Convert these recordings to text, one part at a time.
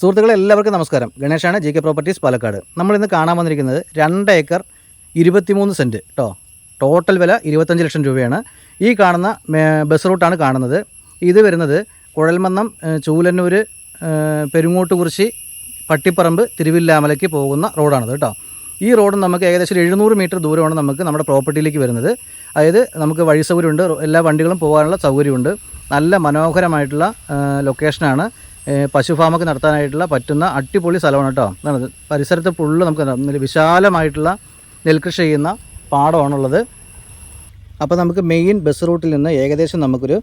സുഹൃത്തുക്കളെ എല്ലാവർക്കും നമസ്കാരം. ഗണേഷാണ് ജി കെ പ്രോപ്പർട്ടീസ് പാലക്കാട്. നമ്മൾ ഇന്ന് കാണാൻ വന്നിരിക്കുന്നത് രണ്ട് ഏക്കർ ഇരുപത്തിമൂന്ന് സെന്റ് കേട്ടോ ടോട്ടൽ വില ഇരുപത്തഞ്ച് ലക്ഷം രൂപയാണ്. ഈ കാണുന്ന ബസ് റൂട്ടാണ് കാണുന്നത്. ഇത് വരുന്നത് കുഴൽമന്നം ചൂലന്നൂർ പെരുങ്ങോട്ടുകുറിശി പട്ടിപ്പറമ്പ് തിരുവില്ലാമലയ്ക്ക് പോകുന്ന റോഡാണത് കേട്ടോ ഈ റോഡ് നമുക്ക് ഏകദേശം എഴുന്നൂറ് മീറ്റർ ദൂരമാണ് നമുക്ക് നമ്മുടെ പ്രോപ്പർട്ടിയിലേക്ക് വരുന്നത്. അതായത് നമുക്ക് വഴി സൗകര്യമുണ്ട് എല്ലാ വണ്ടികളും പോകാനുള്ള സൗകര്യമുണ്ട്. നല്ല മനോഹരമായിട്ടുള്ള ലൊക്കേഷനാണ്. പശു ഫാമൊക്കെ നടത്താനായിട്ടുള്ള പറ്റുന്ന അടിപൊളി സ്ഥലമാണ് കേട്ടോ. എന്താണ് പരിസരത്ത് ഫുള്ള് നമുക്ക് വിശാലമായിട്ടുള്ള നെൽകൃഷി ചെയ്യുന്ന പാടമാണുള്ളത്. അപ്പോൾ നമുക്ക് മെയിൻ ബസ് റൂട്ടിൽ നിന്ന് ഏകദേശം നമുക്കൊരു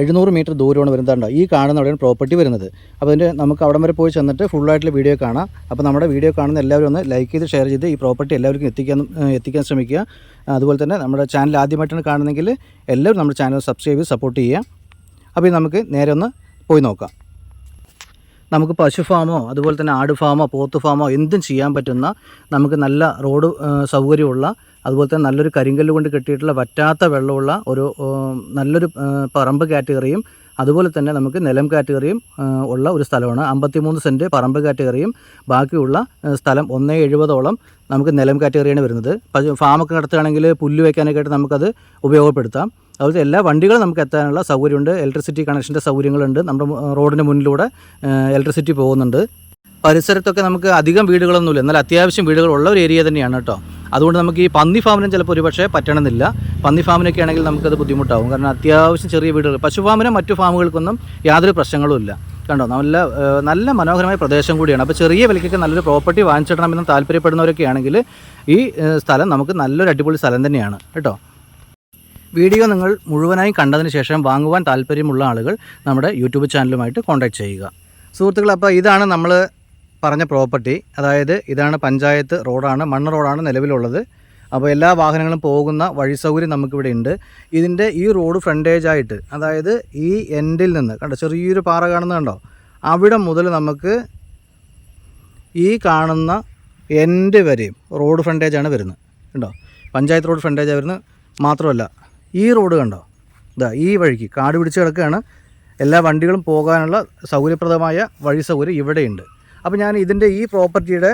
എഴുന്നൂറ് മീറ്റർ ദൂരമാണ് വരുന്നുണ്ടോ ഈ കാണുന്ന അവിടെയാണ് പ്രോപ്പർട്ടി വരുന്നത്. അപ്പോൾ അതിന്റെ നമുക്ക് അവിടം വരെ പോയി ചെന്നിട്ട് ഫുള്ളായിട്ടുള്ള വീഡിയോ കാണാം. അപ്പോൾ നമ്മുടെ വീഡിയോ കാണുന്ന എല്ലാവരും ഒന്ന് ലൈക്ക് ചെയ്ത് ഷെയർ ചെയ്ത് ഈ പ്രോപ്പർട്ടി എല്ലാവർക്കും എത്തിക്കാൻ എത്തിക്കാൻ ശ്രമിക്കുക. അതുപോലെ തന്നെ നമ്മുടെ ചാനൽ ആദ്യമായിട്ടാണ് കാണുന്നതെങ്കിൽ എല്ലാവരും നമ്മുടെ ചാനൽ സബ്സ്ക്രൈബ് ചെയ്ത് സപ്പോർട്ട് ചെയ്യുക. അപ്പോൾ നമുക്ക് നേരെ ഒന്ന് പോയി നോക്കാം. നമുക്ക് പശു ഫാമോ അതുപോലെ തന്നെ ആട് ഫാമോ പോത്ത് ഫാമോ എന്തും ചെയ്യാൻ പറ്റുന്ന നമുക്ക് നല്ല റോഡ് സൗകര്യമുള്ള അതുപോലെ തന്നെ നല്ലൊരു കരിങ്കല്ല് കൊണ്ട് കെട്ടിയിട്ടുള്ള വറ്റാത്ത വെള്ളമുള്ള ഒരു നല്ലൊരു പറമ്പ് കാറ്റഗറിയും അതുപോലെ തന്നെ നമുക്ക് നിലം കാറ്റഗറിയും ഉള്ള ഒരു സ്ഥലമാണ്. അമ്പത്തിമൂന്ന് സെന്റ് പറമ്പ് കാറ്റഗറിയും ബാക്കിയുള്ള സ്ഥലം ഒന്നേ എഴുപതോളം നമുക്ക് നിലം കാറ്റഗറിയാണ് വരുന്നത്. ഫാമൊക്കെ നടത്തുകയാണെങ്കിൽ പുല്ല് വയ്ക്കാനൊക്കെ ആയിട്ട് നമുക്കത് ഉപയോഗപ്പെടുത്താം. അതുപോലെ എല്ലാ വണ്ടികളും നമുക്ക് എത്താനുള്ള സൗകര്യമുണ്ട്. ഇലക്ട്രിസിറ്റി കണക്ഷന്റെ സൗകര്യങ്ങളുണ്ട്. നമ്മുടെ റോഡിന് മുന്നിലൂടെ ഇലക്ട്രിസിറ്റി പോകുന്നുണ്ട്. പരിസരത്തൊക്കെ നമുക്ക് അധികം വീടുകളൊന്നുമില്ല. എന്നാൽ അത്യാവശ്യം വീടുകളുള്ള ഒരു ഏരിയ തന്നെയാണ് കേട്ടോ. അതുകൊണ്ട് നമുക്ക് ഈ പന്നി ഫാമിനും ചിലപ്പോൾ ഒരുപക്ഷെ പറ്റണമെന്നില്ല. പന്നി ഫാമിനൊക്കെ ആണെങ്കിൽ നമുക്കത് ബുദ്ധിമുട്ടാവും. കാരണം അത്യാവശ്യം ചെറിയ വീടുകൾ. പശു ഫാമിനും മറ്റു ഫാമുകൾക്കൊന്നും യാതൊരു പ്രശ്നങ്ങളും ഇല്ല. കണ്ടോ? നല്ല നല്ല മനോഹരമായ പ്രദേശം കൂടിയാണ്. അപ്പോൾ ചെറിയ വിലയ്ക്കൊക്കെ നല്ലൊരു പ്രോപ്പർട്ടി വാങ്ങിച്ചിടണമെന്ന് താല്പര്യപ്പെടുന്നവരൊക്കെ ആണെങ്കിൽ ഈ സ്ഥലം നമുക്ക് നല്ലൊരു അടിപൊളി സ്ഥലം തന്നെയാണ്. കേട്ടോ? വീഡിയോ നിങ്ങൾ മുഴുവനായി കണ്ടതിന് ശേഷം വാങ്ങുവാൻ താല്പര്യമുള്ള ആളുകൾ നമ്മുടെ യൂട്യൂബ് ചാനലുമായിട്ട് കോൺടാക്ട് ചെയ്യുക. സുഹൃത്തുക്കൾ അപ്പോൾ ഇതാണ് നമ്മൾ പറഞ്ഞ പ്രോപ്പർട്ടി അതായത് ഇതാണ് പഞ്ചായത്ത് റോഡാണ് മണ്ണ് റോഡാണ് നിലവിലുള്ളത്. അപ്പോൾ എല്ലാ വാഹനങ്ങളും പോകുന്ന വഴി സൗകര്യം നമുക്കിവിടെ ഉണ്ട്. ഇതിന്റെ ഈ റോഡ് ഫ്രണ്ടേജ് ആയിട്ട് അതായത് ഈ എൻഡിൽ നിന്ന് കണ്ടോ ചെറിയൊരു പാറ കാണുന്നുണ്ടോ അവിടെ മുതൽ നമുക്ക് ഈ കാണുന്ന എൻഡ് വരെയും റോഡ് ഫ്രണ്ടേജാണ് വരുന്നത്. കണ്ടോ? പഞ്ചായത്ത് റോഡ് ഫ്രണ്ടേജാണ് വരുന്നത്. മാത്രമല്ല ഈ റോഡ് കണ്ടോ? ഇതാ ഈ വഴിക്ക് കാട് പിടിച്ച് കിടക്കുകയാണ്. എല്ലാ വണ്ടികളും പോകാനുള്ള സൗകര്യപ്രദമായ വഴി സൗകര്യം ഇവിടെയുണ്ട്. അപ്പോൾ ഞാൻ ഇതിന്റെ ഈ പ്രോപ്പർട്ടിയുടെ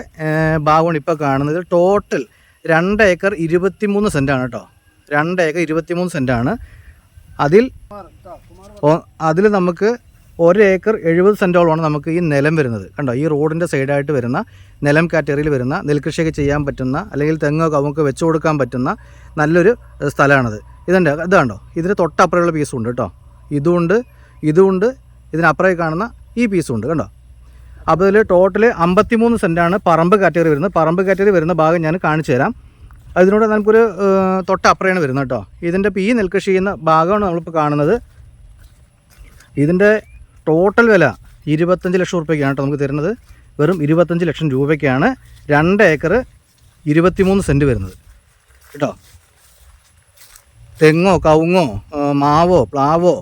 ഭാഗമാണ് ഇപ്പോൾ കാണുന്നത്. ടോട്ടൽ രണ്ട് ഏക്കർ ഇരുപത്തിമൂന്ന് സെന്റാണ് കേട്ടോ. രണ്ട് ഏക്കർ ഇരുപത്തിമൂന്ന് സെന്റാണ് അതിൽ അതിൽ നമുക്ക് ഒരു ഏക്കർ എഴുപത് സെന്റോളമാണ് നമുക്ക് ഈ നിലം വരുന്നത്. കണ്ടോ? ഈ റോഡിന്റെ സൈഡായിട്ട് വരുന്ന നിലം കാറ്റഗറിയിൽ വരുന്ന നെൽകൃഷിയൊക്കെ ചെയ്യാൻ പറ്റുന്ന അല്ലെങ്കിൽ തെങ്ങോ കവുങ്ങോ വെച്ചു കൊടുക്കാൻ പറ്റുന്ന നല്ലൊരു സ്ഥലമാണത്. ഇതുണ്ട് ഇത് കണ്ടോ? ഇതിന് തൊട്ടപ്പുറമുള്ള പീസും ഉണ്ട് കേട്ടോ. ഇതുകൊണ്ട് ഇതുകൊണ്ട് ഇതിനപ്പുറമായി കാണുന്ന ഈ പീസും ഉണ്ട് കണ്ടോ? അപ്പോൾ ഇതിൽ ടോട്ടൽ അമ്പത്തിമൂന്ന് സെന്റാണ് പറമ്പ് കാറ്റഗറി വരുന്നത്. പറമ്പ് കാറ്റഗറി വരുന്ന ഭാഗം ഞാൻ കാണിച്ചു തരാം. അതിനോട് നമുക്കൊരു തൊട്ടപ്പുറയാണ് വരുന്നത് കേട്ടോ. ഇതിന്റെ ഈ നെൽകൃഷി ചെയ്യുന്ന ഭാഗമാണ് നമ്മളിപ്പോൾ കാണുന്നത്. ഇതിന്റെ ടോട്ടൽ വില ഇരുപത്തഞ്ച് ലക്ഷം റുപ്യക്കാണ് കേട്ടോ നമുക്ക് തരുന്നത്. വെറും ഇരുപത്തഞ്ച് ലക്ഷം രൂപയ്ക്കാണ് രണ്ട് ഏക്കർ ഇരുപത്തിമൂന്ന് സെന്റ് വരുന്നത്. കേട്ടോ? തെങ്ങോ കവുങ്ങോ മാവോ പ്ലാവോ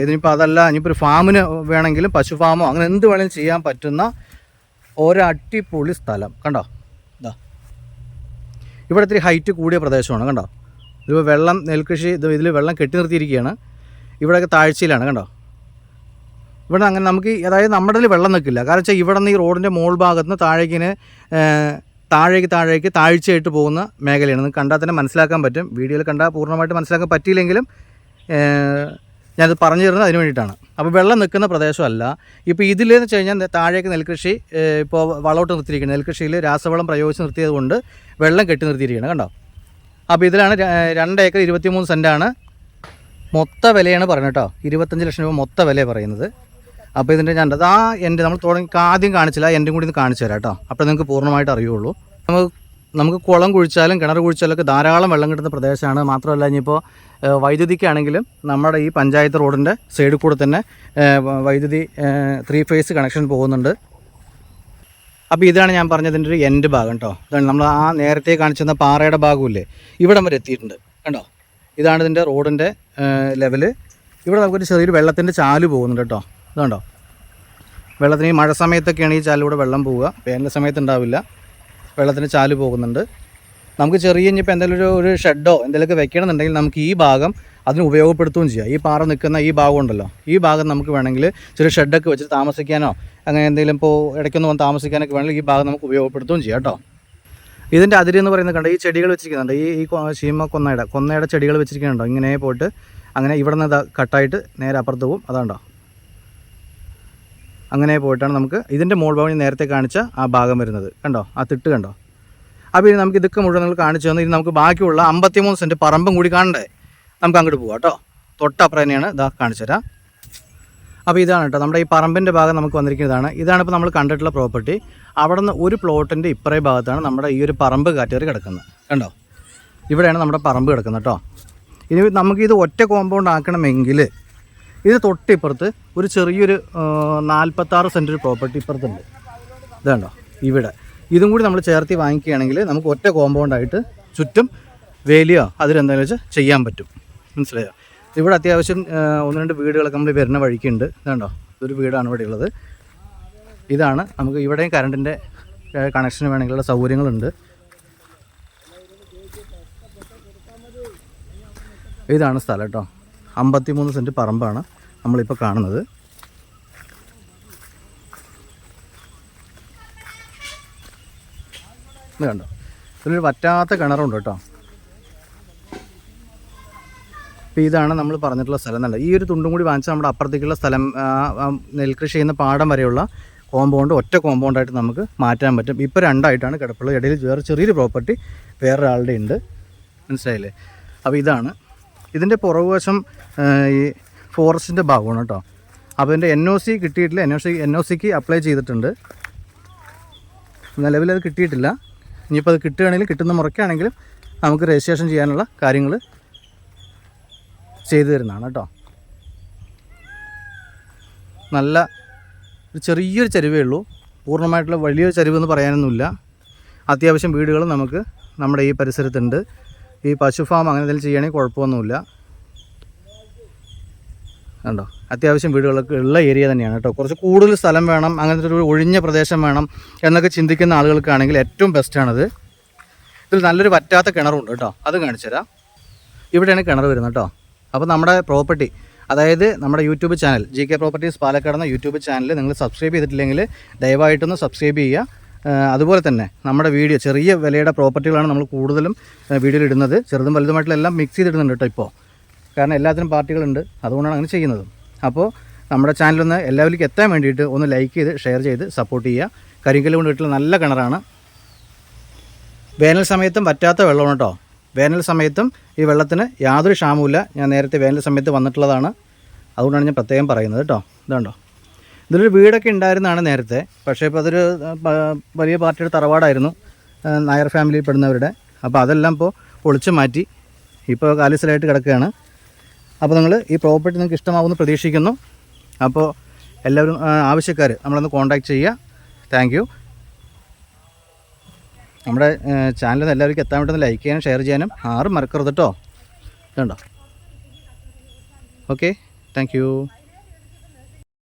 ഇതിനിപ്പോൾ അതല്ല ഇനിയിപ്പോൾ ഒരു ഫാമിന് വേണമെങ്കിലും പശു ഫാമോ അങ്ങനെ എന്ത് വേണമെങ്കിലും ചെയ്യാൻ പറ്റുന്ന ഒരടിപൊളി സ്ഥലം. കണ്ടോ? ഇതാ ഇവിടെ ഇത്തിരി ഹൈറ്റ് കൂടിയ പ്രദേശമാണ് കണ്ടോ? ഇതിപ്പോൾ വെള്ളം നെൽകൃഷി ഇത് ഇതിൽ വെള്ളം കെട്ടി നിർത്തിയിരിക്കുകയാണ്. ഇവിടെയൊക്കെ താഴ്ചയിലാണ് കണ്ടോ? ഇവിടെ അങ്ങനെ നമുക്ക് അതായത് നമ്മുടെ വെള്ളം നിൽക്കില്ല. കാരണം വെച്ചാൽ ഇവിടെ നിന്ന് ഈ റോഡിന്റെ മോൾ ഭാഗത്ത് നിന്ന് താഴേക്കിന് താഴേക്ക് താഴേക്ക് താഴ്ചയായിട്ട് പോകുന്ന മേഖലയാണ്. നിങ്ങൾക്ക് കണ്ടാൽ തന്നെ മനസ്സിലാക്കാൻ പറ്റും. വീഡിയോയിൽ കണ്ടാൽ പൂർണമായിട്ട് മനസ്സിലാക്കാൻ പറ്റിയില്ലെങ്കിലും ഞാനത് പറഞ്ഞു തരുന്നത് അതിന് വേണ്ടിയിട്ടാണ്. അപ്പോൾ വെള്ളം നിൽക്കുന്ന പ്രദേശമല്ല. ഇപ്പോൾ ഇതിലെന്ന് വെച്ച് കഴിഞ്ഞാൽ താഴേക്ക് നെൽകൃഷി ഇപ്പോൾ വളോട്ട് നിർത്തിയിരിക്കുന്നത് നെൽകൃഷിയിൽ രാസവളം പ്രയോഗിച്ച് നിർത്തിയത് കൊണ്ട് വെള്ളം കെട്ടി നിർത്തിയിരിക്കുകയാണ് കണ്ടോ? അപ്പോൾ ഇതിലാണ് രണ്ട് ഏക്കർ ഇരുപത്തിമൂന്ന് സെന്റാണ് മൊത്ത വിലയാണ് പറയുന്നത് കേട്ടോ. ഇരുപത്തഞ്ച് ലക്ഷം രൂപ മൊത്ത വില പറയുന്നത്. അപ്പോൾ ഇതിന്റെ ഞാൻ ആ എന്റെ നമ്മൾ തുടങ്ങി ആദ്യം കാണിച്ചില്ല എന്റെ കൂടി ഒന്ന് കാണിച്ചു തരാം കേട്ടോ. അപ്പോൾ നിങ്ങൾക്ക് പൂർണമായിട്ട് അറിയുള്ളൂ. നമുക്ക് നമുക്ക് കുളം കുഴിച്ചാലും കിണർ കുഴിച്ചാലും ഒക്കെ ധാരാളം വെള്ളം കിട്ടുന്ന പ്രദേശമാണ്. മാത്രമല്ല ഇനിയിപ്പോൾ വൈദ്യുതിക്കാണെങ്കിലും നമ്മുടെ ഈ പഞ്ചായത്ത് റോഡിന്റെ സൈഡിൽ കൂടെ തന്നെ വൈദ്യുതി ത്രീ ഫേസ് കണക്ഷൻ പോകുന്നുണ്ട്. അപ്പോൾ ഇതാണ് ഞാൻ പറഞ്ഞതിന്റെ ഒരു എൻഡ് ഭാഗം കേട്ടോ. ഇതാണ് നമ്മൾ ആ നേരത്തെ കാണിച്ചിരുന്ന പാറയുടെ ഭാഗമില്ലേ ഇവിടം വരെ എത്തിയിട്ടുണ്ട് കണ്ടോ? ഇതാണ് ഇതിന്റെ റോഡിന്റെ ലെവൽ ഇവിടെ നമുക്കൊരു ചെറിയൊരു വെള്ളത്തിന്റെ ചാൽ പോകുന്നുണ്ട് കേട്ടോ. ഇതുണ്ടോ? വെള്ളത്തിന് ഈ മഴ സമയത്തൊക്കെയാണ് ഈ ചാലിലൂടെ വെള്ളം പോവുക. വേനൽ സമയത്ത് ഉണ്ടാവില്ല വെള്ളത്തിന് ചാൽ പോകുന്നുണ്ട്. നമുക്ക് ചെറിയ ഇനിയിപ്പോൾ എന്തെങ്കിലും ഒരു ഒരു ഷെഡോ എന്തെങ്കിലുമൊക്കെ വെക്കണമെന്നുണ്ടെങ്കിൽ നമുക്ക് ഈ ഭാഗം അതിന് ഉപയോഗപ്പെടുത്തുകയും ചെയ്യാം. ഈ പാറ നിൽക്കുന്ന ഈ ഭാഗം ഉണ്ടല്ലോ. ഈ ഭാഗം നമുക്ക് വേണമെങ്കിൽ ചെറിയ ഷെഡൊക്കെ വെച്ച് താമസിക്കാനോ അങ്ങനെ എന്തെങ്കിലും ഇപ്പോൾ ഇടയ്ക്കൊന്ന് വന്ന് താമസിക്കാനൊക്കെ വേണമെങ്കിൽ ഈ ഭാഗം നമുക്ക് ഉപയോഗപ്പെടുത്തുകയും ചെയ്യാം കേട്ടോ. ഇതിന്റെ അതിരി എന്ന് പറയുന്നത് കണ്ടോ? ഈ ചെടികൾ വെച്ചിരിക്കുന്നുണ്ട്. ഈ ഈ ചീമ കൊന്നയുടെ കൊന്നയുടെ ചെടികൾ വെച്ചിരിക്കുന്നുണ്ടോ? ഇങ്ങനെ പോയിട്ട് അങ്ങനെ ഇവിടെ നിന്ന് കട്ടായിട്ട് നേരെ അപ്പുറത്ത് പോകും അതാണ്ടോ? അങ്ങനെ പോയിട്ടാണ് നമുക്ക് ഇതിന്റെ മോൾ ഭാഗം നേരത്തെ കാണിച്ച ആ ഭാഗം വരുന്നത്. കണ്ടോ? ആ തിട്ട് കണ്ടോ? അപ്പോൾ ഇനി നമുക്ക് ഇതൊക്കെ മുഴുവൻ നിങ്ങൾ കാണിച്ചു തന്നു. ഇനി നമുക്ക് ബാക്കിയുള്ള അമ്പത്തിമൂന്ന് സെന്റ് പറമ്പും കൂടി കാണണ്ടേ? നമുക്ക് അങ്ങോട്ട് പോവാം കേട്ടോ. തൊട്ടപ്പുറം തന്നെയാണ് ഇതാ കാണിച്ചു തരാം. അപ്പോൾ ഇതാണ് കേട്ടോ. നമ്മുടെ ഈ പറമ്പിന്റെ ഭാഗം നമുക്ക് വന്നിരിക്കുന്നതാണ്. ഇതാണ് ഇപ്പോൾ നമ്മൾ കണ്ടിട്ടുള്ള പ്രോപ്പർട്ടി. അവിടെ നിന്ന് ഒരു പ്ലോട്ടിന്റെ ഇപ്പറേ ഭാഗത്താണ് നമ്മുടെ ഈ ഒരു പറമ്പ് കാറ്റേറി കിടക്കുന്നത്. കണ്ടോ? ഇവിടെയാണ് നമ്മുടെ പറമ്പ് കിടക്കുന്നത് കേട്ടോ. ഇനി നമുക്കിത് ഒറ്റ കോമ്പൗണ്ട് ആക്കണമെങ്കിൽ ഇത് തൊട്ടിപ്പുറത്ത് ഒരു ചെറിയൊരു നാൽപ്പത്താറ് സെന്റ് ഒരു പ്രോപ്പർട്ടി ഇപ്പുറത്തുണ്ട്. ഇതുണ്ടോ ഇവിടെ. ഇതും കൂടി നമ്മൾ ചേർത്തി വാങ്ങിക്കുകയാണെങ്കിൽ നമുക്ക് ഒറ്റ കോമ്പൗണ്ടായിട്ട് ചുറ്റും വേലിയോ അതിലെന്താണെന്ന് വെച്ചാൽ ചെയ്യാൻ പറ്റും. മനസ്സിലായോ? ഇവിടെ അത്യാവശ്യം ഒന്ന് രണ്ട് വീടുകളൊക്കെ നമ്മൾ വരുന്ന വഴിക്കുണ്ട്. ഇതുണ്ടോ ഇതൊരു വീടാണ് ഇവിടെ ഉള്ളത്. ഇതാണ് നമുക്ക് ഇവിടെയും കറണ്ടിന്റെ കണക്ഷൻ വേണമെങ്കിലുള്ള സൗകര്യങ്ങളുണ്ട്. ഇതാണ് സ്ഥലം കേട്ടോ. അമ്പത്തിമൂന്ന് സെന്റ് പറമ്പാണ് നമ്മളിപ്പോൾ കാണുന്നത്. കണ്ടോ? ഇതിലൊരു വറ്റാത്ത കിണറുണ്ട് കേട്ടോ. അപ്പോൾ ഇതാണ് നമ്മൾ പറഞ്ഞിട്ടുള്ള സ്ഥലം. ഈ ഒരു തുണ്ടും കൂടി വാങ്ങിച്ചാൽ നമ്മുടെ അപ്പുറത്തേക്കുള്ള സ്ഥലം നെൽകൃഷി ചെയ്യുന്ന പാടം വരെയുള്ള കോമ്പൗണ്ട് ഒറ്റ കോമ്പൗണ്ടായിട്ട് നമുക്ക് മാറ്റാൻ പറ്റും. ഇപ്പോൾ രണ്ടായിട്ടാണ് കിടപ്പുള്ളത്. ഇടയിൽ വേറെ ചെറിയൊരു പ്രോപ്പർട്ടി വേറൊരാളുടെ ഉണ്ട്. മനസ്സിലായില്ലേ? അപ്പോൾ ഇതാണ്. ഇതിന്റെ പുറകുവശം ഈ ഫോറസ്റ്റിന്റെ ഭാഗമാണ് കേട്ടോ. അപ്പോൾ ഇതിന്റെ എൻ ഒ സി കിട്ടിയിട്ടില്ല. N O C N O സിക്ക് അപ്ലൈ ചെയ്തിട്ടുണ്ട്. നിലവിൽ അത് കിട്ടിയിട്ടില്ല. ഇനിയിപ്പോൾ അത് കിട്ടുകയാണെങ്കിൽ കിട്ടുന്ന മുറയ്ക്കാണെങ്കിലും നമുക്ക് രജിസ്ട്രേഷൻ ചെയ്യാനുള്ള കാര്യങ്ങൾ ചെയ്തു തരുന്നതാണ് കേട്ടോ. നല്ല ഒരു ചെറിയൊരു ചരിവേ ഉള്ളൂ. പൂർണമായിട്ടുള്ള വലിയൊരു ചരിവെന്ന് പറയാനൊന്നുമില്ല. അത്യാവശ്യം വീടുകൾ നമുക്ക് നമ്മുടെ ഈ പരിസരത്തുണ്ട്. ഈ പശു ഫാം അങ്ങനെ എന്തെങ്കിലും ചെയ്യുകയാണെങ്കിൽ കുഴപ്പമൊന്നുമില്ല. കണ്ടോ? അത്യാവശ്യം വീടുകളൊക്കെ ഉള്ള ഏരിയ തന്നെയാണ് കേട്ടോ. കുറച്ച് കൂടുതൽ സ്ഥലം വേണം അങ്ങനത്തെ ഒരു ഒഴിഞ്ഞ പ്രദേശം വേണം എന്നൊക്കെ ചിന്തിക്കുന്ന ആളുകൾക്കാണെങ്കിൽ ഏറ്റവും ബെസ്റ്റാണിത് ഇതിൽ നല്ലൊരു വറ്റാത്ത കിണറുണ്ട് കേട്ടോ. അത് കാണിച്ചു തരാം. ഇവിടെയാണ് കിണർ വരുന്നത് കേട്ടോ. അപ്പോൾ നമ്മുടെ പ്രോപ്പർട്ടി അതായത് നമ്മുടെ YouTube channel G K properties Palakkad എന്ന യൂട്യൂബ് ചാനൽ നിങ്ങൾ സബ്സ്ക്രൈബ് ചെയ്തിട്ടില്ലെങ്കിൽ ദയവായിട്ടൊന്ന് സബ്സ്ക്രൈബ് ചെയ്യുക. അതുപോലെ തന്നെ നമ്മുടെ വീഡിയോ ചെറിയ വിലയുടെ പ്രോപ്പർട്ടികളാണ് നമ്മൾ കൂടുതലും വീഡിയോയിൽ ഇടുന്നത്. ചെറുതും വലുതുമായിട്ടുള്ള എല്ലാം മിക്സ് ചെയ്തിടുന്നുണ്ട് കേട്ടോ ഇപ്പോൾ കാരണം എല്ലാത്തിനും പാർട്ടികളുണ്ട്. അതുകൊണ്ടാണ് അങ്ങനെ ചെയ്യുന്നത്. അപ്പോൾ നമ്മുടെ ചാനലൊന്ന് എല്ലാവരിലേക്കും എത്താൻ വേണ്ടിയിട്ട് ഒന്ന് ലൈക്ക് ചെയ്ത് ഷെയർ ചെയ്ത് സപ്പോർട്ട് ചെയ്യുക. കരിങ്കല്ല് കൊണ്ട് വീട്ടിൽ നല്ല കിണറാണ്. വേനൽ സമയത്തും പറ്റാത്ത വെള്ളമാണ് കേട്ടോ. വേനൽ സമയത്തും ഈ വെള്ളത്തിന് യാതൊരു ക്ഷാമവുമില്ല. ഞാൻ നേരത്തെ വേനൽ സമയത്ത് വന്നിട്ടുള്ളതാണ്. അതുകൊണ്ടാണ് ഞാൻ പ്രത്യേകം പറയുന്നത് കേട്ടോ. ഇതുണ്ടോ ഇതിലൊരു വീടൊക്കെ ഉണ്ടായിരുന്നതാണ് നേരത്തെ. പക്ഷേ ഇപ്പോൾ അതൊരു വലിയ പാർട്ടിയുടെ തറവാടായിരുന്നു നായർ ഫാമിലിയിൽ പെടുന്നവരുടെ. അപ്പോൾ അതെല്ലാം ഇപ്പോൾ പൊളിച്ചു മാറ്റി ഇപ്പോൾ കാലിസലായിട്ട് കിടക്കുകയാണ്. അപ്പോൾ നിങ്ങൾ ഈ പ്രോപ്പർട്ടി നിങ്ങൾക്ക് ഇഷ്ടമാവുമെന്ന് പ്രതീക്ഷിക്കുന്നു. അപ്പോൾ എല്ലാവരും ആവശ്യക്കാർ നമ്മളൊന്ന് കോൺടാക്റ്റ് ചെയ്യുക. Thank you. നമ്മുടെ ചാനൽ എല്ലാവർക്കും എത്താൻ വേണ്ടി ലൈക്ക് ചെയ്യാനും ഷെയർ ചെയ്യാനും ആരും മറക്കരുത് കേട്ടോ. ഇതുണ്ടോ ഓക്കെ താങ്ക്